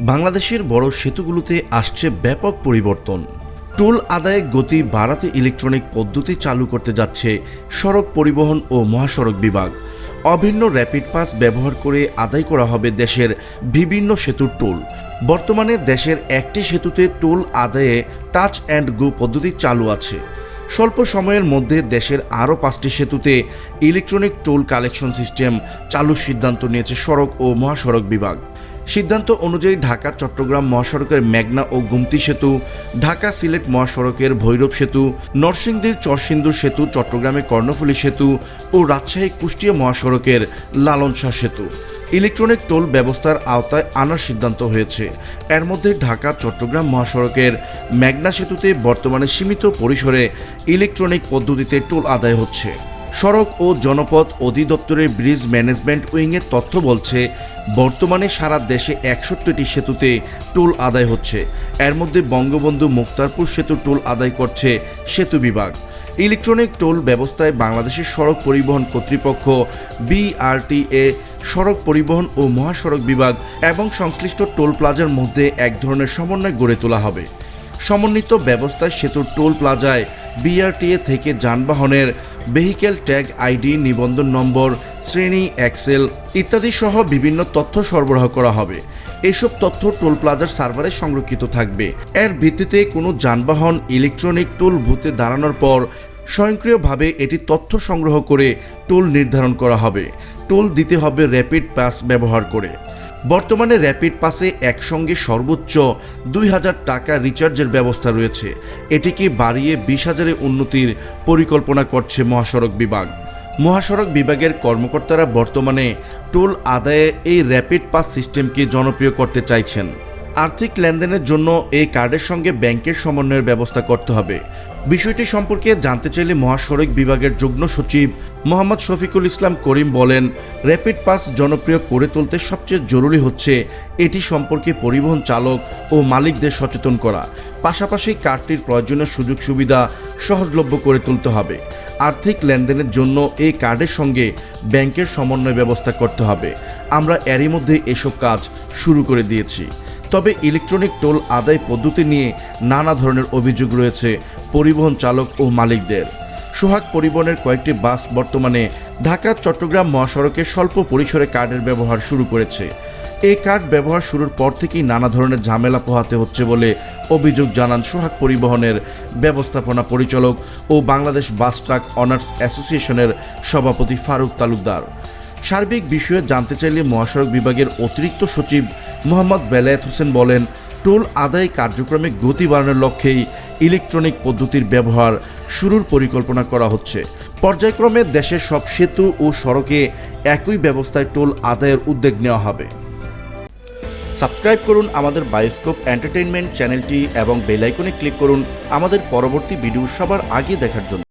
বাংলাদেশের বড় সেতুগুলোতে আসছে ব্যাপক পরিবর্তন। টোল আদায়ে গতি বাড়াতে ইলেকট্রনিক পদ্ধতি চালু করতে যাচ্ছে সড়ক পরিবহন ও মহাসড়ক বিভাগ। অভিন্ন র্যাপিড পাস ব্যবহার করে আদায় করা হবে দেশের বিভিন্ন সেতুর টোল। বর্তমানে দেশের একটি সেতুতে টোল আদায়ে টাচ অ্যান্ড গো পদ্ধতি চালু আছে। স্বল্প সময়ের মধ্যে দেশের আরও পাঁচটি সেতুতে ইলেকট্রনিক টোল কালেকশন সিস্টেম চালুর সিদ্ধান্ত নিয়েছে সড়ক ও মহাসড়ক বিভাগ। সিদ্ধান্ত অনুযায়ী ঢাকা, চট্টগ্রাম মহাসড়কের মেঘনা ও গুমতি সেতু, ঢাকা সিলেট মহাসড়কের ভৈরব সেতু, নরসিংদীর চরসিন্দুর সেতু, চট্টগ্রামের কর্ণফুলী সেতু ও রাজশাহী কুষ্টিয়া মহাসড়কের লালন শাহ সেতু। ইলেকট্রনিক টোল ব্যবস্থার আওতায় আনার সিদ্ধান্ত হয়েছে। এর মধ্যে ঢাকা, চট্টগ্রাম মহাসড়কের মেঘনা সেতুতে বর্তমানে সীমিত পরিসরে ইলেকট্রনিক পদ্ধতিতে টোল আদায় হচ্ছে। সড়ক ও জনপথ অধিদপ্তরের ব্রিজ ম্যানেজমেন্ট উইংয়ের তথ্য বলছে, বর্তমানে সারা দেশে একষট্টিটি সেতুতে টোল আদায় হচ্ছে। এর মধ্যে বঙ্গবন্ধু মুক্তারপুর সেতু টোল আদায় করছে সেতু বিভাগ। ইলেকট্রনিক টোল ব্যবস্থায় বাংলাদেশের সড়ক পরিবহন কর্তৃপক্ষ, বিআরটিএ, সড়ক পরিবহন ও মহাসড়ক বিভাগ এবং সংশ্লিষ্ট টোল প্লাজার মধ্যে এক ধরনের সমন্বয় গড়ে তোলা হবে। সমন্বিত ব্যবস্থায় সেতুর টোল প্লাজায় বিআরটিএ থেকে যানবাহনের ভেহিক্যাল ট্যাগ আইডি নিবন্ধন নম্বর, শ্রেণি এক্সেল ইত্যাদি সহ বিভিন্ন তথ্য সরবরাহ করা হবে। এসব তথ্য টোল প্লাজার সার্ভারে সংরক্ষিত থাকবে। এর ভিত্তিতে কোনো যানবাহন ইলেকট্রনিক টোল বুথে দাঁড়ানোর পর স্বয়ংক্রিয়ভাবে এটি তথ্য সংগ্রহ করে টোল নির্ধারণ করা হবে। টোল দিতে হবে র্যাপিড পাস ব্যবহার করে। বর্তমানে র্যাপিড পাসে একসঙ্গে সর্বোচ্চ দুই হাজার টাকা রিচার্জের ব্যবস্থা রয়েছে। এটিকে বাড়িয়ে বিশ হাজারে উন্নতির পরিকল্পনা করছে মহাসড়ক বিভাগ? মহাসড়ক বিভাগের কর্মকর্তারা বর্তমানে টোল আদায়ে এই র্যাপিড পাস সিস্টেমকে জনপ্রিয় করতে চাইছেন। আর্থিক লেনদেনের জন্য এই কার্ডের সঙ্গে ব্যাংকের সমন্বয়ের ব্যবস্থা করতে হবে। বিষয়টি সম্পর্কে জানতে চাইলে মহাসড়ক বিভাগের যুগ্ম সচিব মোহাম্মদ শফিকুল ইসলাম করিম বলেন, র্যাপিড পাস জনপ্রিয় করে তুলতে সবচেয়ে জরুরি হচ্ছে এটি সম্পর্কে পরিবহন চালক ও মালিকদের সচেতন করা। পাশাপাশি কার্ডটির প্রয়োজনীয় সুযোগ সুবিধা সহজলভ্য করে তুলতে হবে। আর্থিক লেনদেনের জন্য এই কার্ডের সঙ্গে ব্যাংকের সমন্বয় ব্যবস্থা করতে হবে। আমরা এরই মধ্যে এসব কাজ শুরু করে দিয়েছি। তবে ইলেকট্রনিক টোল আদায় পদ্ধতি নিয়ে নানা ধরনের অভিযোগ রয়েছে পরিবহন চালক ও মালিকদের। সোহাগ পরিবহনের কয়েকটি বাস বর্তমানে ঢাকা, চট্টগ্রাম মহাসড়কে স্বল্প পরিসরে কার্ডের ব্যবহার শুরু করেছে। এই কার্ড ব্যবহার শুরুর পর থেকেই নানা ধরনের ঝামেলা পোহাতে হচ্ছে বলে অভিযোগ জানান সোহাগ পরিবহনের ব্যবস্থাপনা পরিচালক ও বাংলাদেশ বাস ট্রাক অনার্স অ্যাসোসিয়েশনের সভাপতি ফারুক তালুকদার। সার্বিক বিষয়ে জানতে চাইলে মহাসড়ক বিভাগের অতিরিক্ত সচিব মোহাম্মদ বেলায়েত হোসেন বলেন, টোল আদায় কার্যক্রমে গতি বাড়ানোর লক্ষ্যেই ইলেকট্রনিক পদ্ধতির ব্যবহার শুরুর পরিকল্পনা করা হচ্ছে। পর্যায়ক্রমে দেশের সব সেতু ও সড়কে একই ব্যবস্থায় টোল আদায়ের উদ্যোগ নেওয়া হবে। সাবস্ক্রাইব করুন আমাদের বায়োস্কোপ এন্টারটেইনমেন্ট চ্যানেলটি এবং বেলাইকনে ক্লিক করুন আমাদের পরবর্তী ভিডিও সবার আগে দেখার জন্য।